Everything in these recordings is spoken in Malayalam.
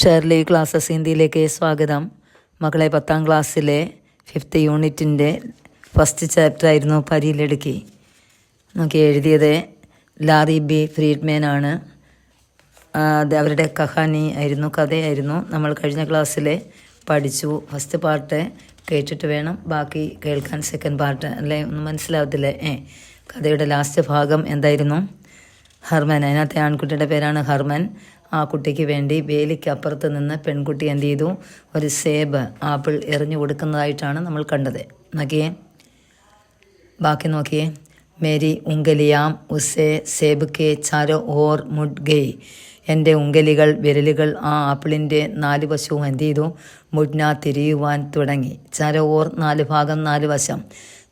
ഷെർലി ക്ലാസ്സസ് ഹിന്ദിയിലേക്ക് സ്വാഗതം. മകളെ പത്താം ക്ലാസ്സിലെ ഫിഫ്ത്ത് യൂണിറ്റിന്റെ ഫസ്റ്റ് ചാപ്റ്റർ ആയിരുന്നു പരിയിലെടുക്കി. നോക്കി എഴുതിയത് ലാറി ബി ഫ്രീഡ്മാൻ ആണ് അവരുടെ കഹാനി ആയിരുന്നു കഥയായിരുന്നു. നമ്മൾ കഴിഞ്ഞ ക്ലാസ്സിൽ പഠിച്ചു. ഫസ്റ്റ് പാർട്ട് കേട്ടിട്ട് വേണം. ബാക്കി കേൾക്കാൻ സെക്കൻഡ് പാർട്ട് അല്ലേ? ഒന്നും മനസ്സിലാവത്തില്ലേ? ഏ കഥയുടെ ലാസ്റ്റ് ഭാഗം എന്തായിരുന്നു? ഹർമൻ. അതിനകത്തെ ആൺകുട്ടിയുടെ പേരാണ് ഹർമൻ. ആ കുട്ടിക്ക് വേണ്ടി വേലിക്ക് അപ്പുറത്ത് നിന്ന് പെൺകുട്ടി എന്ത് ചെയ്തു ഒരു സേബ് ആപ്പിൾ എറിഞ്ഞു കൊടുക്കുന്നതായിട്ടാണ് നമ്മൾ കണ്ടത്. നോക്കിയേ. ബാക്കി നോക്കിയേ. മേരി ഉങ്കലിയാം ഉസേ സേബ് കെ ചാരോ ഓർ മുഡ് ഗെയ് എന്റെ ഉങ്കലികൾ വിരലുകൾ ആ ആപ്പിളിന്റെ നാല് വശവും എന്ത് ചെയ്തു മുഡ്ന തിരിയുവാൻ തുടങ്ങി. ചാരോ ഓർ നാല് ഭാഗം നാല് വശം.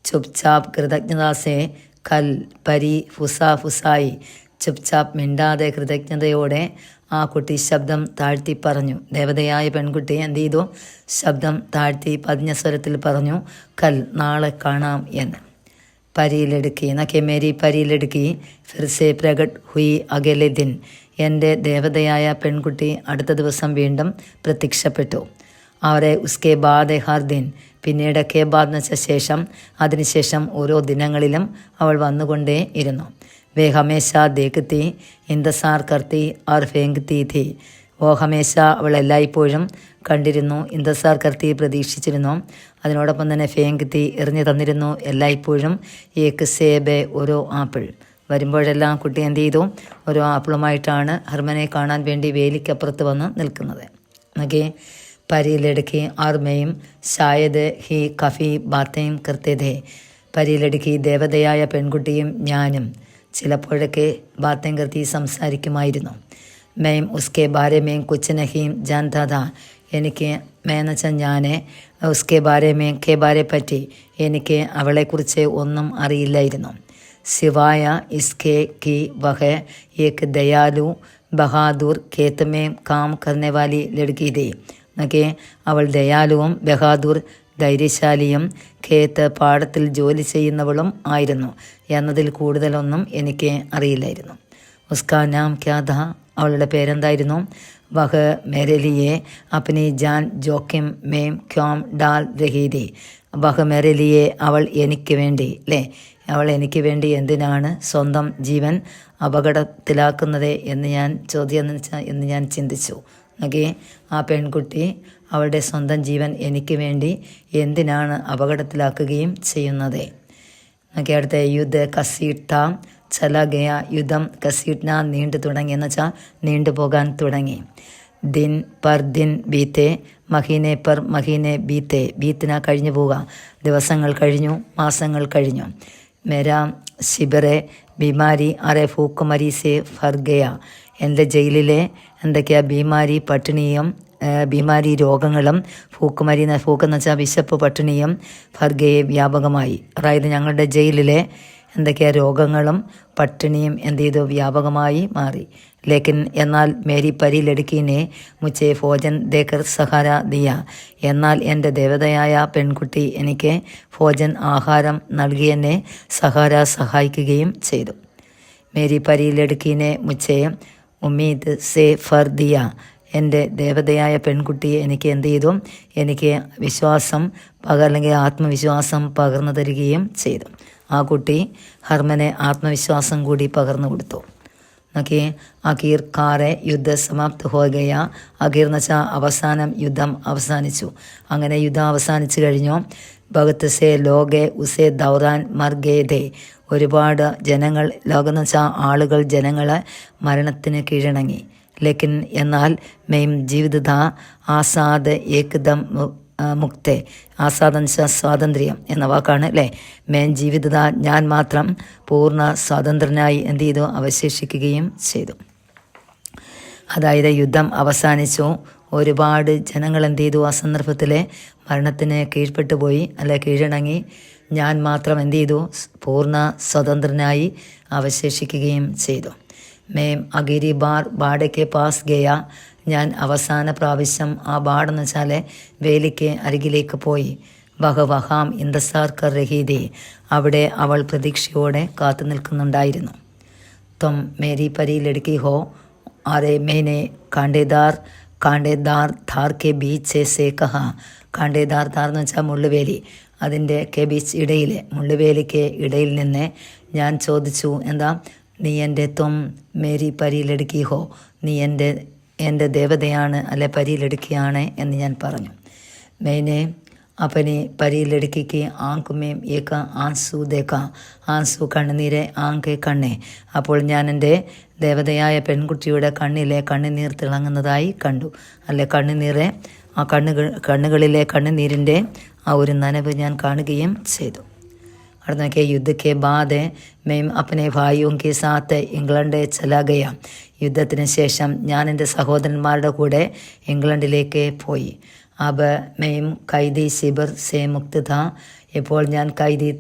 ചുപ്ചാപ് കൃതജ്ഞതാസെ കൽ പരി ഫുസ ഫുസായി. ചുപ്ചാപ് മിണ്ടാതെ കൃതജ്ഞതയോടെ ആ കുട്ടി ശബ്ദം താഴ്ത്തി പറഞ്ഞു. ദേവതയായ പെൺകുട്ടി എന്ത് ചെയ്തു? ശബ്ദം താഴ്ത്തി പതിഞ്ഞ സ്വരത്തിൽ പറഞ്ഞു കൽ നാളെ കാണാം എന്ന്. പരിയിലെടുക്കി നക്കെ മേരി പരിയിലെടുക്കി ഫിർസെ പ്രകട് ഹുയി അകലെ ദിൻ. എന്റെ ദേവതയായ പെൺകുട്ടി അടുത്ത ദിവസം വീണ്ടും പ്രത്യക്ഷപ്പെട്ടു. അവരെ ഉസ്കെ ബാദ് ഹാർ ദിൻ. പിന്നീട് കെ ബാദ് എന്ന് വെച്ച ശേഷം അതിനുശേഷം ഓരോ ദിനങ്ങളിലും അവൾ വന്നുകൊണ്ടേ ഇരുന്നു. വേ हमेशा देखते इंतज़ार കർത്തി और ഫേങ്ക്തി थे ഓ ഹമേശ അവൾ എല്ലായ്പ്പോഴും കണ്ടിരുന്നു ഇന്ദസാർ കർത്തി പ്രതീക്ഷിച്ചിരുന്നു. അതിനോടൊപ്പം തന്നെ ഫേങ്ക്തി എറിഞ്ഞു തന്നിരുന്നു എല്ലായ്പ്പോഴും ഏക്ക് സേബെ ഓരോ ആപ്പിൾ. വരുമ്പോഴെല്ലാം കുട്ടി എന്ത് ചെയ്തു? ഓരോ ആപ്പിളുമായിട്ടാണ് ഹർമനെ കാണാൻ വേണ്ടി വേലിക്കപ്പുറത്ത് വന്ന് നിൽക്കുന്നത്. ഓക്കെ പരിയിലെടുക്കി ആർമയും ഷായദ് ഹി കഫി ബാത്തയും കൃത്യതേ പരിയിലെടുക്കി ദേവതയായ പെൺകുട്ടിയും ഞാനും. ചിലപ്പോഴൊക്കെ കൃത്തി സംസാരിക്കുമായിരുന്നു. മേം ഉസ്കെ ബാരെ മേം കുച്ച് നഹീം ജാൻതാ എനിക്ക് മേനച്ച ഞാൻ ഉസ്കെ ബാരെ കെ ബാരെ പറ്റി എനിക്ക് അവളെക്കുറിച്ച് ഒന്നും അറിയില്ലായിരുന്നു. സിവായ ഇസ്കെ കി വഹ ഏക് ദയാലു ബഹാദൂർ കേത്തമേം കാം കർനെ വാലി ദേ എന്നൊക്കെ അവൾ ദയാലുവും ബഹാദൂർ ധൈര്യശാലിയും ഖേത്ത് പാടത്തിൽ ജോലി ചെയ്യുന്നവളും ആയിരുന്നു. എന്നതിൽ കൂടുതലൊന്നും എനിക്ക് അറിയില്ലായിരുന്നു. ഉസ്കാ നാം ക്യാ ഥാ അവളുടെ പേരെന്തായിരുന്നു? വഹ് മെരലിയെ അപ്നി ജാൻ ജോക്കിം മേം ക്യോം ഡാൽ രഹീദി. വഹ് മെരലിയെ അവൾ എനിക്ക് വേണ്ടി അല്ലേ അവൾ എനിക്ക് വേണ്ടി എന്തിനാണ് സ്വന്തം ജീവൻ അപകടത്തിലാക്കുന്നത് എന്ന് ഞാൻ ചോദ്യം എന്ന് ഞാൻ ചിന്തിച്ചു. നോക്കിയേ ആ പെൺകുട്ടി അവളുടെ സ്വന്തം ജീവൻ എനിക്ക് വേണ്ടി എന്തിനാണ് അപകടത്തിലാക്കുകയും ചെയ്യുന്നത്? നോക്കി അടുത്ത യുദ്ധ കസീട്ട ചലഗയ യുദ്ധം കസീട്ട നീണ്ടു തുടങ്ങി എന്ന് വെച്ചാൽ നീണ്ടുപോകാൻ തുടങ്ങി. ദിൻ പർ ദിൻ ബീത്തെ മഹീനെ പർ മഹീനെ ബീത്തെ. ബീത്തിന കഴിഞ്ഞു പോവുക. ദിവസങ്ങൾ കഴിഞ്ഞു മാസങ്ങൾ കഴിഞ്ഞു. മേരാ ശിബറെ ബിമാരി അറെ ഫൂക്കുമരി സെ ഫർഗയ. എന്റെ ജയിലിലെ എന്തൊക്കെയാ ബീമാരി പട്ടിണിയും ബീമാരി രോഗങ്ങളും ഫൂക്കുമരി ഫൂക്കെന്ന് വെച്ചാൽ വിശപ്പ് പട്ടിണിയും ഫർഗയെ വ്യാപകമായി. അതായത് ഞങ്ങളുടെ ജയിലിലെ എന്തൊക്കെയാ രോഗങ്ങളും പട്ടിണിയും എന്ത് ചെയ്തു? വ്യാപകമായി മാറി. ലേക്കിൻ എന്നാൽ മേരി പരി ലടുക്കീനെ മുച്ചേ ഫോജൻ ദേക്കർ സഹാര ദിയ. എന്നാൽ എന്റെ ദേവതയായ പെൺകുട്ടി എനിക്ക് ഫോജൻ ആഹാരം നൽകി എന്നെ സഹാര സഹായിക്കുകയും ചെയ്തു. മേരി പരി ലടുക്കീനെ മുച്ചേ ഉമ്മീദ് സേ ഫർദിയ. എന്റെ ദേവതയായ പെൺകുട്ടിയെ എനിക്ക് എന്ത് ചെയ്തു? എനിക്ക് വിശ്വാസം പക അല്ലെങ്കിൽ ആത്മവിശ്വാസം പകർന്നു തരികയും ചെയ്തു. ആ കുട്ടി ഹർമനെ ആത്മവിശ്വാസം കൂടി പകർന്നു കൊടുത്തു. നോക്കി അകീർ കാറെ യുദ്ധ സമാപ്ത ഹോഗയ. അകീർ എന്ന് വെച്ചാൽ അവസാനം യുദ്ധം അവസാനിച്ചു. അങ്ങനെ യുദ്ധം അവസാനിച്ചു കഴിഞ്ഞു. ഭഗത് സേ ലോകെ ഉസേ ദൗറാൻ മർഗേദേ ഒരുപാട് ജനങ്ങൾ ലോകം ആളുകൾ ജനങ്ങളെ മരണത്തിന് കീഴടങ്ങി. ലേക്കിൻ എന്നാൽ മെയിം ജീവിതത ആസാദ് ഏകദം മുക്തേ ആ, മുക്തെ. ആസാദ് എന്ന് വെച്ചാൽ സ്വാതന്ത്ര്യം എന്ന വാക്കാണ് അല്ലേ? മേൻ ജീവിതത ഞാൻ മാത്രം പൂർണ സ്വാതന്ത്ര്യനായി എന്ത് ചെയ്തു? അവശേഷിക്കുകയും ചെയ്തു. അതായത് യുദ്ധം അവസാനിച്ചു. ഒരുപാട് ജനങ്ങൾ എന്ത് ചെയ്തു? ആ സന്ദർഭത്തിൽ മരണത്തിന് കീഴ്പ്പെട്ടു പോയി അല്ലെ? കീഴടങ്ങി. ഞാൻ മാത്രം എന്ത് ചെയ്തു? പൂർണ സ്വതന്ത്രനായി അവശേഷിക്കുകയും ചെയ്തു. മേം അഗിരി ബാർ ബാഡയ്ക്ക് പാസ് ഗയ. ഞാൻ അവസാന പ്രാവശ്യം ആ ബാടെന്ന് വെച്ചാൽ വേലിക്ക് അരികിലേക്ക് പോയി. വഹവഹാം ഇന്ദസാർ കർ റഹീദി അവിടെ അവൾ പ്രതീക്ഷയോടെ കാത്തു നിൽക്കുന്നുണ്ടായിരുന്നു. ത്വം മേരി പരി ലടുക്കി ഹോ. ആരെ മേനെ കാണ്ടേദാർ കാണ്ടേദാർ ധാർ കെ ബീച്ച് സേ കഹ. കാണ്ടേദാർ ധാർ എന്ന് വെച്ചാൽ മുള്ളുവേലി. അതിന്റെ കെബീച്ച് ഇടയിലെ മുള്ളുവേലിക്ക് ഇടയിൽ നിന്ന് ഞാൻ ചോദിച്ചു എന്താ? നീ എന്റെ തൊം മേരി പരിയിലെടുക്കി ഹോ നീ എന്റെ എന്റെ ദേവതയാണ് അല്ലെ പരിയിലെടുക്കുകയാണ് എന്ന് ഞാൻ പറഞ്ഞു. മെയിനെ അപ്പനെ പരിയിലെടുക്കിക്ക് ആങ്കുമേം ഏക്ക ആൻസു ദേക്ക. ആൻസു കണ്ണുനീരെ ആങ്കെ കണ്ണേ. അപ്പോൾ ഞാൻ എന്റെ ദേവതയായ പെൺകുട്ടിയുടെ കണ്ണിലെ കണ്ണുനീർ തിളങ്ങുന്നതായി കണ്ടു. അല്ലെ കണ്ണുനീരെ ആ കണ്ണുകൾ കണ്ണുകളിലെ കണ്ണുനീരിന്റെ ആ ഒരു നനവ് ഞാൻ കാണുകയും ചെയ്തു. അവിടെ നോക്കിയ യുദ്ധക്കെ ബാധെ ബാധ അപ്പനെ ഭായിയും കെ സാത്ത് ഇംഗ്ലണ്ട് ചലാകയ യുദ്ധത്തിന് ശേഷം ഞാൻ എന്റെ സഹോദരന്മാരുടെ കൂടെ ഇംഗ്ലണ്ടിലേക്ക് പോയി. അബ് മെയിം കൈദി സിബർ സേ മുക്തത ഇപ്പോൾ ഞാൻ കൈദി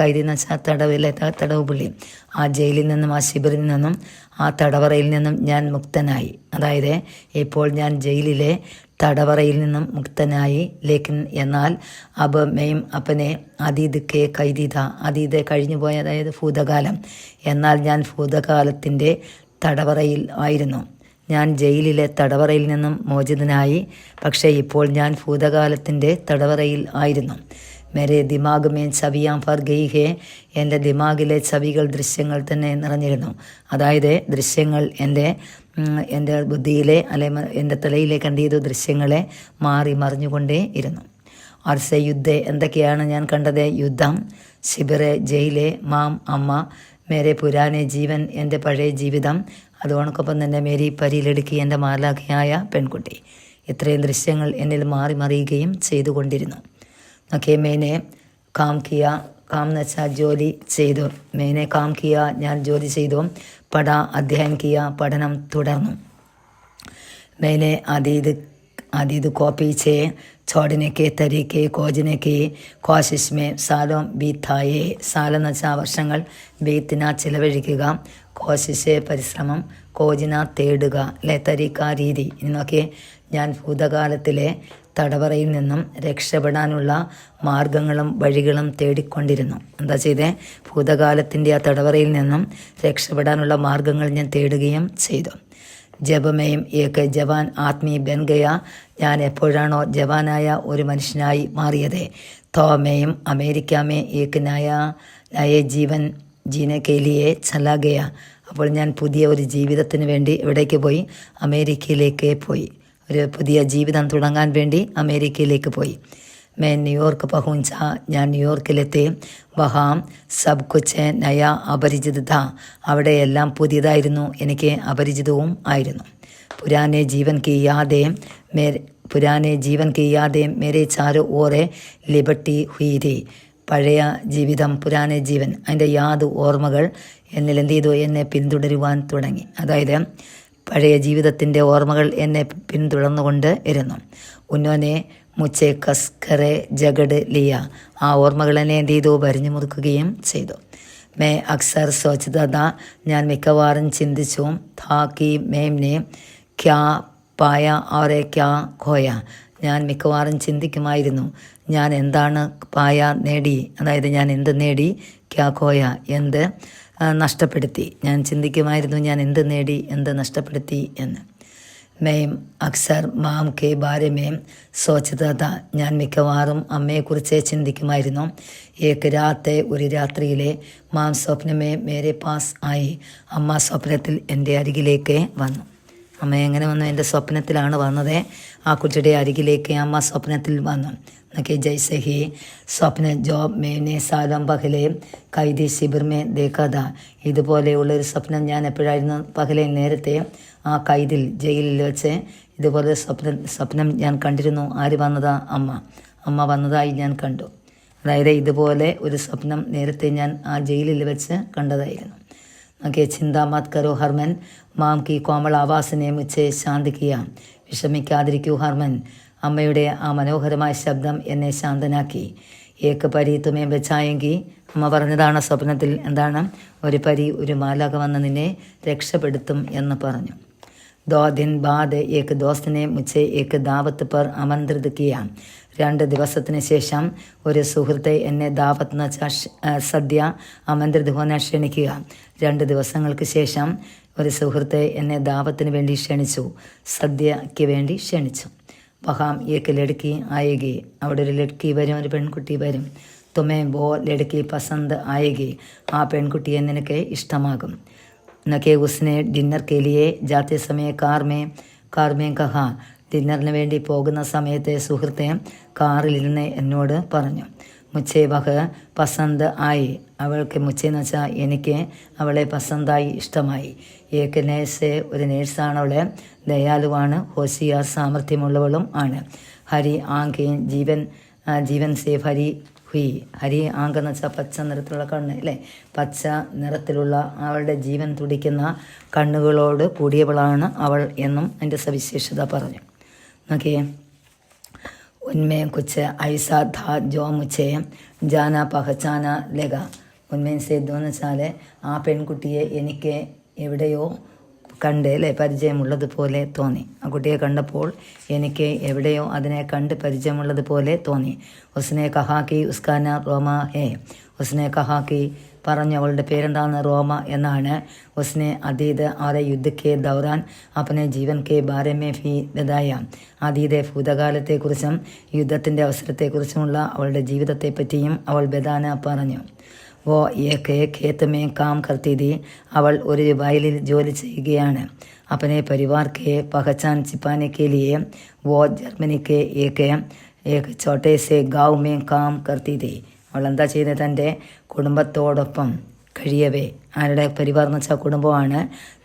കൈദി എന്ന് വെച്ചാൽ തടവിലെ തടവ് പുള്ളി ആ ജയിലിൽ നിന്നും ആ ശിബിരിൽ നിന്നും ആ തടവറയിൽ നിന്നും ഞാൻ മുക്തനായി. അതായത് ഇപ്പോൾ ഞാൻ ജയിലിലെ തടവറയിൽ നിന്നും മുക്തനായി. ലേക്കിൻ എന്നാൽ അബ് മെയിം അപ്പനെ അതീത് കെ കൈദിത അതീത് കഴിഞ്ഞു പോയ അതായത് ഭൂതകാലം. എന്നാൽ ഞാൻ ഭൂതകാലത്തിന്റെ തടവറയിൽ ആയിരുന്നു. ഞാൻ ജയിലിലെ തടവറയിൽ നിന്നും മോചിതനായി. പക്ഷേ ഇപ്പോൾ ഞാൻ ഭൂതകാലത്തിന്റെ തടവറയിൽ ആയിരുന്നു. മേരെ ദിമാഗ് മേൻ ചവിയാം ഫർ ഗയി ഹേ എന്റെ ദിമാഗിലെ ചവികൾ ദൃശ്യങ്ങൾ തന്നെ നിറഞ്ഞിരുന്നു. അതായത് ദൃശ്യങ്ങൾ എന്റെ എന്റെ ബുദ്ധിയിലെ അല്ലെ എന്റെ തലയിലെ ചെയ്തു ദൃശ്യങ്ങളെ മാറി മറിഞ്ഞുകൊണ്ടേ ഇരുന്നു. അർസ യുദ്ധ എന്തൊക്കെയാണ് ഞാൻ കണ്ടത്? യുദ്ധം ശിബിറെ ജയിലെ മാം അമ്മ മേരെ പുരാനെ ജീവൻ എന്റെ പഴയ ജീവിതം അതോടൊപ്പം തന്നെ മേരി പരിയിലെടുക്കി എന്റെ മാലാഖയായ പെൺകുട്ടി. ഇത്രയും ദൃശ്യങ്ങൾ എന്നിൽ മാറി മറിയുകയും ചെയ്തുകൊണ്ടിരുന്നു. നോക്കിയേ മേനെ കാം കിയ കാം എന്ന് വെച്ചാൽ ജോലി ചെയ്തു മേനെ കാം കിയ ഞാൻ ജോലി ചെയ്തു പഠ അധ്യയനം കിയ പഠനം തുടർന്നു मैंने अदीद अदीद को पीछे छोड़ने के तरीके खोजने की കോശിഷ് മേ സാലോ ബീത്തായേ സാലെന്ന് വെച്ചാൽ വർഷങ്ങൾ ബീത്തിന ചിലവഴിക്കുക കോശിഷെ പരിശ്രമം കോജിന തേടുക അല്ലെ തരീക്ക രീതി എന്നൊക്കെ ഞാൻ ഭൂതകാലത്തിലെ തടവറയിൽ നിന്നും രക്ഷപ്പെടാനുള്ള മാർഗങ്ങളും വഴികളും തേടിക്കൊണ്ടിരുന്നു. എന്താ ചെയ്തേ? ഭൂതകാലത്തിന്റെ ആ തടവറയിൽ നിന്നും രക്ഷപ്പെടാനുള്ള മാർഗങ്ങൾ ഞാൻ തേടുകയും ചെയ്തു. ജപമേയും ഏക ജവാൻ ആത്മീ ബെൻഗയ ഗയ ഞാൻ എപ്പോഴാണോ ജവാനായ ഒരു മനുഷ്യനായി മാറിയത്. തോമയും അമേരിക്ക മേ ഏക്ക് നയ ജീവൻ ജീനകേലിയെ ചലാഗയ. ചലാ അപ്പോൾ ഞാൻ പുതിയ ഒരു ജീവിതത്തിന് വേണ്ടി എവിടേക്ക് പോയി? അമേരിക്കയിലേക്ക് പോയി. ഒരു പുതിയ ജീവിതം തുടങ്ങാൻ വേണ്ടി അമേരിക്കയിലേക്ക് പോയി. मैं ന്യൂയോർക്ക് പഹുഞ്ച ഞാൻ ന്യൂയോർക്കിലെത്തി. വഹാം സബ് കുച്ച് നയ അപരിചിത അവിടെ എല്ലാം പുതിയതായിരുന്നു. എനിക്ക് അപരിചിതവും ആയിരുന്നു. പുരാനെ ജീവൻ കീയാതെ മേ പുരാനെ ജീവൻ കീയാതെ മേരെ ചാരു ഓറെ ലിബർട്ടി ഹുയിരി. പഴയ ജീവിതം പുരാനെ ജീവൻ. അതിന്റെ യാത് ഓർമ്മകൾ എന്നിൽ എന്ത് ചെയ്തു എന്നെ പിന്തുടരുവാൻ തുടങ്ങി. അതായത് പഴയ ജീവിതത്തിന്റെ ഓർമ്മകൾ എന്നെ പിന്തുടർന്നുകൊണ്ട് ഇരുന്നു. ഉന്നോനെ മുച്ചെ കസ്കറെ ജഗഡ് ലിയ ആ ഓർമ്മകൾ എന്നെ എന്ത് ചെയ്തു? വരിഞ്ഞു മുറുക്കുകയും ചെയ്തു. മേ അക്സർ സ്വച്ഛത ഞാൻ മിക്കവാറും ചിന്തിച്ചു താക്കി മേംനെ ക്യാ പായ ആറെ ക്യാ ഖോയ. ഞാൻ മിക്കവാറും ചിന്തിക്കുമായിരുന്നു ഞാൻ എന്താണ് പായ നേടി? അതായത് ഞാൻ എന്ത് നേടി? ക്യാ ഖോയ. എന്ത്? നഷ്ടപ്പെടുത്തി. ഞാൻ ചിന്തിക്കുമായിരുന്നു ഞാൻ എന്ത് നേടി എന്ത് നഷ്ടപ്പെടുത്തി എന്ന്. മേം അക്സർ മാം കെ ബാരെ മേം സോച്ചത ഞാൻ മിക്കവാറും അമ്മയെക്കുറിച്ച് ചിന്തിക്കുമായിരുന്നു. ഏക്ക് രാത്തെ ഒരു രാത്രിയിലെ മാം സ്വപ്നമേ മേരെ പാസ് ആയി അമ്മ സ്വപ്നത്തിൽ എന്റെ അരികിലേക്ക് വന്നു. അമ്മ എങ്ങനെ വന്നു? എന്റെ സ്വപ്നത്തിലാണ് വന്നത്. ആ കുട്ടിയുടെ അരികിലേക്ക് അമ്മ സ്വപ്നത്തിൽ വന്നു. എന്നൊക്കെ ജൈസെ ഹി സ്വപ്ന ജോബ് മേനെ സാലം പഹലെ കൈദി സിബിർമേ ദേഖാദ ഇതുപോലെയുള്ള ഒരു സ്വപ്നം ഞാൻ എപ്പോഴായിരുന്നു പഹലെ നേരത്തെ ആ കൈദിൽ ജയിലിൽ വെച്ച് ഇതുപോലെ സ്വപ്ന സ്വപ്നം ഞാൻ കണ്ടിരുന്നു. ആര് വന്നതാ? അമ്മ. അമ്മ വന്നതായി ഞാൻ കണ്ടു. അതായത് ഇതുപോലെ ഒരു സ്വപ്നം നേരത്തെ ഞാൻ ആ ജയിലിൽ വെച്ച് കണ്ടതായിരുന്നു. നോക്കിയ ചിന്താ മത് കരോ ഹർമൻ. മാം കി കോമൾ ആവാസിനെ മുച്ചെ ശാന്തിക്കുക വിഷമിക്കാതിരിക്കൂ ഹർമൻ. അമ്മയുടെ ആ മനോഹരമായ ശബ്ദം എന്നെ ശാന്തനാക്കി. ഏക്ക് പരി തുമേ ബച്ചായെങ്കിൽ അമ്മ പറഞ്ഞതാണ് സ്വപ്നത്തിൽ എന്താണ്? ഒരു പരി ഒരു മാലക വന്ന് നിന്നെ രക്ഷപ്പെടുത്തും എന്ന് പറഞ്ഞു. ദോ बाद एक दोस्त ने मुझे एक दावत पर आमंत्रित किया രണ്ട് ദിവസത്തിന് ശേഷം ഒരു സുഹൃത്തെ എന്നെ ദാവത്ത് സദ്യ അമന്ത്രിത് ഹോന ക്ഷണിക്കുക. രണ്ട് ദിവസങ്ങൾക്ക് ശേഷം ഒരു സുഹൃത്തെ എന്നെ ദാവത്തിന് വേണ്ടി ക്ഷണിച്ചു. സദ്യയ്ക്ക് വേണ്ടി ക്ഷണിച്ചു. വഹാം ഏക്ക് ലടുക്കി ആയകി. അവിടെ ഒരു ലടുക്കി വരും ഒരു പെൺകുട്ടി വരും. തുമേ ബോ ലടുക്കി പസന്ത് ആയകി. ആ പെൺകുട്ടിയെ നിനക്ക് ഇഷ്ടമാകും. നക്കെ ഉസ്നെ ഡിന്നർ के लिए जाते समय कार में कार में कहा ഡിന്നറിന് വേണ്ടി പോകുന്ന സമയത്തെ സുഹൃത്തെ കാറിലിരുന്ന് എന്നോട് പറഞ്ഞു മുച്ചേ വഹ പസന്ത് ആയി അവൾക്ക് മുച്ചെന്ന് വെച്ചാൽ എനിക്ക് അവളെ പസന്തായി ഇഷ്ടമായി ഏക നേഴ്സ് ഒരു നേഴ്സാണ് അവളെ ദയാലുവാണ് ഹോഷിയാർ സാമർഥ്യമുള്ളവളും ആണ് ഹരി ആങ്കേൻ ജീവൻ ആ, ജീവൻ സേ ഹരി ഹുയി അരി ആങ്ക് വെച്ചാൽ പച്ച നിറത്തിലുള്ള കണ്ണ് അല്ലേ? പച്ച നിറത്തിലുള്ള അവളുടെ ജീവൻ തുടിക്കുന്ന കണ്ണുകളോട് കൂടിയവളാണ് അവൾ എന്നും എന്റെ സവിശേഷത പറഞ്ഞു. നോക്കിയേ. ഉന്മയം കുച്ച് ഐസ ധാ ജോ മുച്ചേ ജാന പഹചാന ലഗ. ഉന്മയം സേദ്ദോ എന്ന് വെച്ചാൽ ആ പെൺകുട്ടിയെ എനിക്ക് എവിടെയോ കണ്ട് അല്ലേ പരിചയമുള്ളതുപോലെ തോന്നി. ആ കുട്ടിയെ കണ്ടപ്പോൾ എനിക്ക് എവിടെയോ അതിനെ കണ്ട് പരിചയമുള്ളതുപോലെ തോന്നി. ഉസ്നെ കഹാക്കി ഉസ്കാന റോമ ഹേ. ഉസ്നെ കഹാക്കി പറഞ്ഞു അവളുടെ പേരെന്താണ് റോമ എന്നാണ് ഉസ്നെ അതീത് ആരെ യുദ്ധക്കെ ദൗറാൻ അപ്പനെ ജീവൻ കെ ബാരമേ ഫി ബദായ. അതീതെ ഭൂതകാലത്തെക്കുറിച്ചും യുദ്ധത്തിന്റെ അവസരത്തെക്കുറിച്ചുമുള്ള അവളുടെ ജീവിതത്തെപ്പറ്റിയും അവൾ ബദാന പറഞ്ഞു. വോ ഏക്ക് ഖേത്ത് മേ കാം കർത്തി തി അവൾ ഒരു വയലിൽ ജോലി ചെയ്യുകയാണ് अपने परिवार के पहचान छिपाने के लिए वो जर्मनी के एक एक छोटे से गांव में काम करती थी അവൾ എന്താ ചെയ്തത് തൻ്റെ കുടുംബത്തോടൊപ്പം കഴിയവേ ആരുടെ പരിവാർ എന്ന് വെച്ചാൽ കുടുംബമാണ്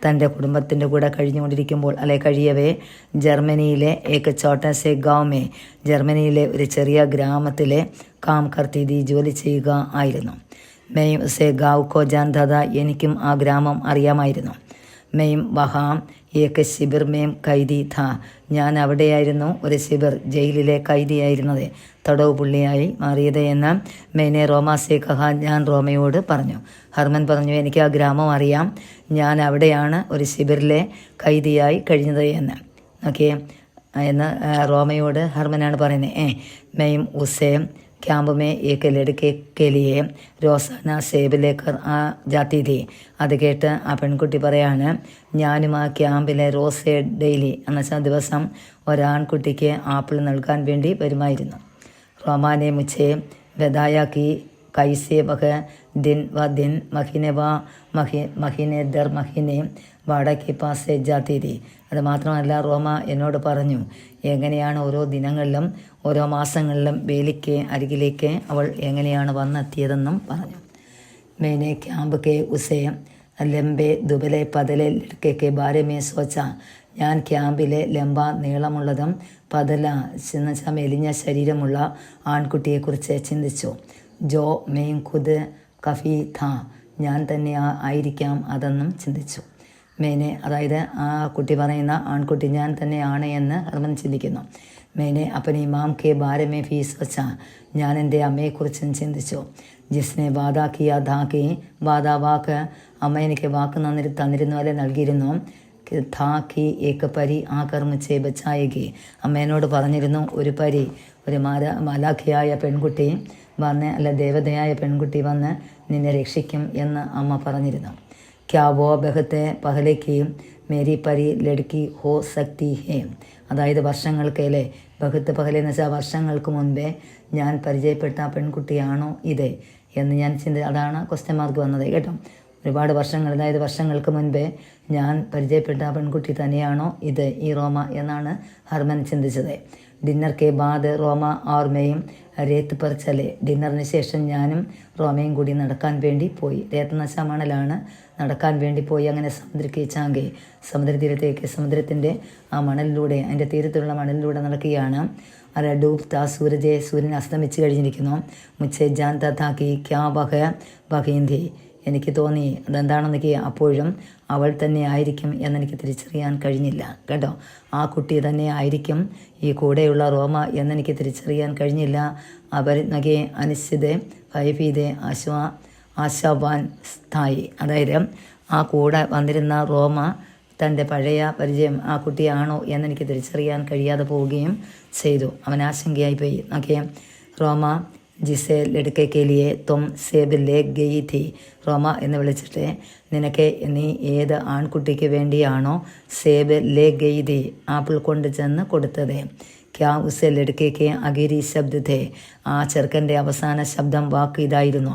തൻ്റെ കുടുംബത്തിൻ്റെ കൂടെ കഴിഞ്ഞുകൊണ്ടിരിക്കുമ്പോൾ അല്ലെ കഴിയവേ ജർമ്മനിയിലെ ഏക ചോട്ടസെ ഗാവമേ ജർമ്മനിയിലെ ഒരു ചെറിയ ഗ്രാമത്തിലെ കാം കർത്തീതി ജോലി ചെയ്യുക ആയിരുന്നു മെയും സെ ഗാവ് കോ ജാൻദാദ എനിക്കും ആ ഗ്രാമം അറിയാമായിരുന്നു. മെയും വഹാം ഏക ശിബിർ മേം കൈദി ഥ. ഞാൻ അവിടെയായിരുന്നു ഒരു ശിബിർ ജയിലിലെ കൈദിയായിരുന്നത്. തടവ് പുള്ളിയായി മാറിയത് എന്ന് മെയ്നെ റോമാസെ കഹ ഞാൻ റോമയോട് പറഞ്ഞു. ഹർമൻ പറഞ്ഞു എനിക്ക് ആ ഗ്രാമം അറിയാം. ഞാൻ അവിടെയാണ് ഒരു ശിബിറിലെ കൈദിയായി കഴിഞ്ഞത് എന്ന്. ഓക്കെ എന്ന് റോമയോട് ഹർമനാണ് പറയുന്നത്. ഏ മെയും ഉസേം ക്യാമ്പ് മേ एक ലഡ്കെ കെ രോസാന റോസാന സേബ് ലേക്കർ ആ ജാത്തി തി അത് കേട്ട് ആ പെൺകുട്ടി പറയാണ് ഞാനും ആ ക്യാമ്പിലെ റോസെ ഡെയിലി എന്നുവെച്ചാൽ ദിവസം ഒരാൺകുട്ടിക്ക് ആപ്പിൾ നൽകാൻ വേണ്ടി വരുമായിരുന്നു. റോമാനെ മുച്ചേ ബദായ കൈസെ വഹ ദിൻ വ ദിൻ മഹിനെ വാ മഹി മഹിനെ ദർ മഹിനെ വടക്കി പാസെ ജാതിരി അത് മാത്രമല്ല റോമ എന്നോട് പറഞ്ഞു എങ്ങനെയാണ് ഓരോ ദിനങ്ങളിലും ഓരോ മാസങ്ങളിലും വേലിക്ക് അരികിലേക്ക് അവൾ എങ്ങനെയാണ് വന്നെത്തിയതെന്നും പറഞ്ഞു. മേനെ ക്യാമ്പ് കെ ഉസേ ലംബെ ദുബലെ പതലെ ലഡ്ക്കെ ബാരമേ സോച്ച. ഞാൻ ക്യാമ്പിലെ ലംബ നീളമുള്ളതും പതല എന്നുവെച്ചാൽ മെലിഞ്ഞ ശരീരമുള്ള ആൺകുട്ടിയെക്കുറിച്ച് ചിന്തിച്ചു. ജോ മേം ഖുദ് കഫി ഥാ. ഞാൻ തന്നെ ആയിരിക്കാം അതെന്നും ചിന്തിച്ചു. മേനെ അതായത് ആ കുട്ടി പറയുന്ന ആൺകുട്ടി ഞാൻ തന്നെ ആണ് എന്ന് അർമ്മൻ ചിന്തിക്കുന്നു. മേനെ അപ്പനെ മാം കെ ബാരമേ ഫീസ് വച്ച ഞാൻ എന്റെ അമ്മയെക്കുറിച്ചും ചിന്തിച്ചു. ജിസ്നെ വാദാക്കിയ ധാക്കി വാദാ വാക്ക് അമ്മ എനിക്ക് വാക്ക് നന്നി തന്നിരുന്നു അല്ലെ നൽകിയിരുന്നു. ധാക്കി ഏക്ക പരി ആ ആകർമ്മിച്ച് ബച്ചായകി. അമ്മ എന്നോട് പറഞ്ഞിരുന്നു ഒരു പരി ഒരു മാല മാലാഖിയായ പെൺകുട്ടി. വന്ന് അല്ല ദേവതയായ പെൺകുട്ടി വന്ന് നിന്നെ രക്ഷിക്കും എന്ന് അമ്മ പറഞ്ഞിരുന്നു. ക്യാ വോ ബഹത്തെ പഹലേക്ക് മേരി പരി ലടുക്കി ഹോ സക്തി ഹേം. അതായത് വർഷങ്ങൾക്കല്ലേ ബഹത്ത് പഹലെ എന്ന് വെച്ചാൽ വർഷങ്ങൾക്ക് മുൻപേ ഞാൻ പരിചയപ്പെട്ട പെൺകുട്ടിയാണോ ഇത് എന്ന് ഞാൻ ചിന്ത അതാണ് ക്വസ്റ്റ്യൻ മാർക്ക് വന്നത് കേട്ടോ. ഒരുപാട് വർഷങ്ങൾ അതായത് വർഷങ്ങൾക്ക് മുൻപേ ഞാൻ പരിചയപ്പെട്ട പെൺകുട്ടി തന്നെയാണോ ഇത് ഈ റോമ എന്നാണ് ഹർമൻ ചിന്തിച്ചത്. ഡിന്നർ കെ ബാദ് റോമ ഓർമ്മയും രേത്ത് പർ ചലെ ഡിന്നറിന് ശേഷം ഞാനും റോമയും കൂടി നടക്കാൻ വേണ്ടി പോയി. രേത്ത് നശ മണലാണ് നടക്കാൻ വേണ്ടി പോയി. അങ്ങനെ സമുദ്രക്ക് ചാങ്കെ സമുദ്രതീരത്തേക്ക് സമുദ്രത്തിന്റെ ആ മണലിലൂടെ അതിന്റെ തീരത്തുള്ള മണലിലൂടെ നടക്കുകയാണ്. അല്ല താ സൂരജെ സൂര്യൻ അസ്തമിച്ച് കഴിഞ്ഞിരിക്കുന്നു. മുച്ചെ ജാൻ തഥാക്കി ക്യാ ബഹ ബഹീന്തി എനിക്ക് തോന്നി അതെന്താണെന്നൊക്കെ അപ്പോഴും അവൾ തന്നെ ആയിരിക്കും എന്നെനിക്ക് തിരിച്ചറിയാൻ കഴിഞ്ഞില്ല. കേട്ടോ? ആ കുട്ടി തന്നെ ആയിരിക്കും ഈ കൂടെയുള്ള റോമ എന്നെനിക്ക് തിരിച്ചറിയാൻ കഴിഞ്ഞില്ല. നകെ അനിശ്ചിത ഭയഭീതെ ആശ്വ ആശാവാൻ സ്ഥായി. അതായത് ആ കൂടെ വന്നിരുന്ന റോമ തന്റെ പഴയ പരിചയം ആ കുട്ടിയാണോ എന്നെനിക്ക് തിരിച്ചറിയാൻ കഴിയാതെ പോവുകയും ചെയ്തു. അവൻ ആശങ്കയായി പോയി. ഓക്കെ റോമ ജിസെ ലടുക്കെ കെലിയെ തൊം സേബ് ലേ ഗയി തി റോമ എന്ന് വിളിച്ചിട്ട് നിനക്ക് നീ ഏത് ആൺകുട്ടിക്ക് വേണ്ടിയാണോ സേബ് ലേ ഗയി തി ആപ്പിൾ കൊണ്ട് ചെന്ന് കൊടുത്തത്? ക്യാ ഉസെ ലടുക്കേക്ക് അഗിരി ശബ്ദ ഥേ ആ ചെറുക്കന്റെ അവസാന ശബ്ദം വാക്ക് ഇതായിരുന്നു.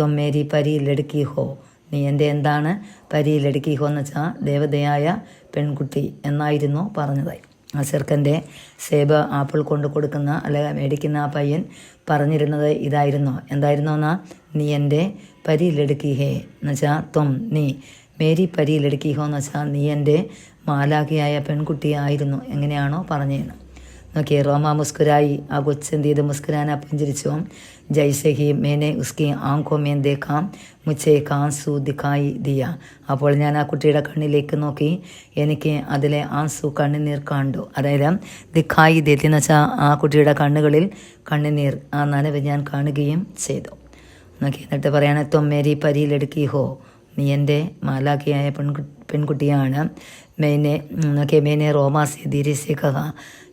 തൊം മേരി പരി ലടുക്കി ഹോ. നീ എന്റെ എന്താണ്? പരി ലടുക്കി ഹോ എന്ന് വെച്ചാൽ ദേവതയായ പെൺകുട്ടി എന്നായിരുന്നു പറഞ്ഞത്. ആ ചെറുക്കന്റെ സേബ് ആപ്പിൾ കൊണ്ട് കൊടുക്കുന്ന അല്ലെ മേടിക്കുന്ന ആ പയ്യൻ പറഞ്ഞിരുന്നത് ഇതായിരുന്നു. എന്തായിരുന്നു എന്നാ നീ എന്റെ പരിയിലെടുക്കി ഹേ എന്ന് വെച്ചാൽ ത്വം നീ മേരി പരിയിലെടുക്കി ലടുക്കി ഹോ എന്ന് വെച്ചാൽ നീ എന്റെ മാലാഖിയായ പെൺകുട്ടിയായിരുന്നു എങ്ങനെയാണോ പറഞ്ഞതെന്ന് നോക്കിയേ റോമ മുസ്കുരായി ആ കൊച്ചെന്ത് ചെയ്ത്? മുസ്കുരാന പുഞ്ചിരിച്ചു ജൈസെ ഹി മേനെ ഉസ്കി ആങ്കോ മേൻ ദേക്കാം മുച്ചേ കാൻസു ദിക്കായി ദിയ അപ്പോൾ ഞാൻ ആ കുട്ടിയുടെ കണ്ണിലേക്ക് നോക്കി. എനിക്ക് അതിലെ ആൻസു കണ്ണുനീർ കണ്ടു. അതായത് ദിക്കായി ദേത്തി എന്ന് വെച്ചാൽ ആ കുട്ടിയുടെ കണ്ണുകളിൽ കണ്ണുനീർ. ആ നനവ് ഞാൻ കാണുകയും ചെയ്തു. നോക്കി എന്നിട്ട് പറയണേ തൊമ്മേരി പരിയിലെടുക്കി ഹോ. നീ എന്റെ മാലാഖിയായ പെൺകുട്ടി പെൺകുട്ടിയാണ്. മേനെ നോക്കിയ മേനെ റോമാസി ധീരസിക്കഹ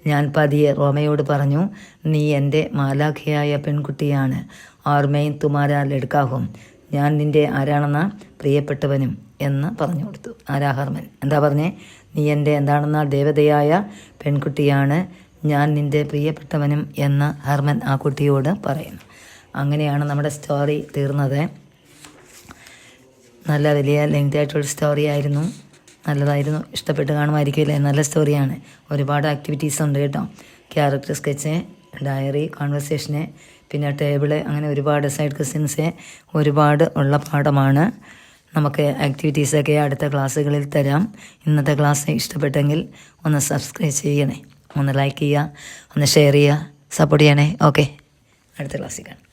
ഞാൻ പതിയെ റോമയോട് പറഞ്ഞു നീ എന്റെ മാലാഖയായ പെൺകുട്ടിയാണ്. ആർമയും തുമാരാ ലടുക്കാഹും ഞാൻ നിന്റെ ആരാണെന്ന പ്രിയപ്പെട്ടവനും എന്ന് പറഞ്ഞു കൊടുത്തു. ആരാഹർമൻ എന്താ പറഞ്ഞേ? നീ എന്റെ എന്താണെന്ന ദേവതയായ പെൺകുട്ടിയാണ്. ഞാൻ നിന്റെ പ്രിയപ്പെട്ടവനും എന്ന് ഹർമൻ ആ കുട്ടിയോട് പറയുന്നു. അങ്ങനെയാണ് നമ്മുടെ സ്റ്റോറി തീർന്നത്. നല്ല വലിയ ലെങ്ത് ആയിട്ടുള്ള സ്റ്റോറി ആയിരുന്നു. നല്ലതായിരുന്നു. ഇഷ്ടപ്പെട്ട് കാണുമായിരിക്കില്ലേ നല്ല സ്റ്റോറിയാണ് ഒരുപാട് ആക്ടിവിറ്റീസ് ഉണ്ട് കേട്ടോ. ക്യാരക്ടർ സ്കെച്ച് ഡയറി കോൺവെർസേഷന് പിന്നെ ടേബിൾ അങ്ങനെ ഒരുപാട് സൈഡ് ക്വസ്റ്റ്യൻസ് ഒരുപാട് ഉള്ള പാഠമാണ്. നമുക്ക് ആക്ടിവിറ്റീസൊക്കെ അടുത്ത ക്ലാസ്സുകളിൽ തരാം. ഇന്നത്തെ ക്ലാസ് ഇഷ്ടപ്പെട്ടെങ്കിൽ ഒന്ന് സബ്സ്ക്രൈബ് ചെയ്യണേ. ഒന്ന് ലൈക്ക് ചെയ്യുക. ഒന്ന് ഷെയർ ചെയ്യുക. സപ്പോർട്ട് ചെയ്യണേ. ഓക്കെ അടുത്ത ക്ലാസ്സിൽ കാണാം.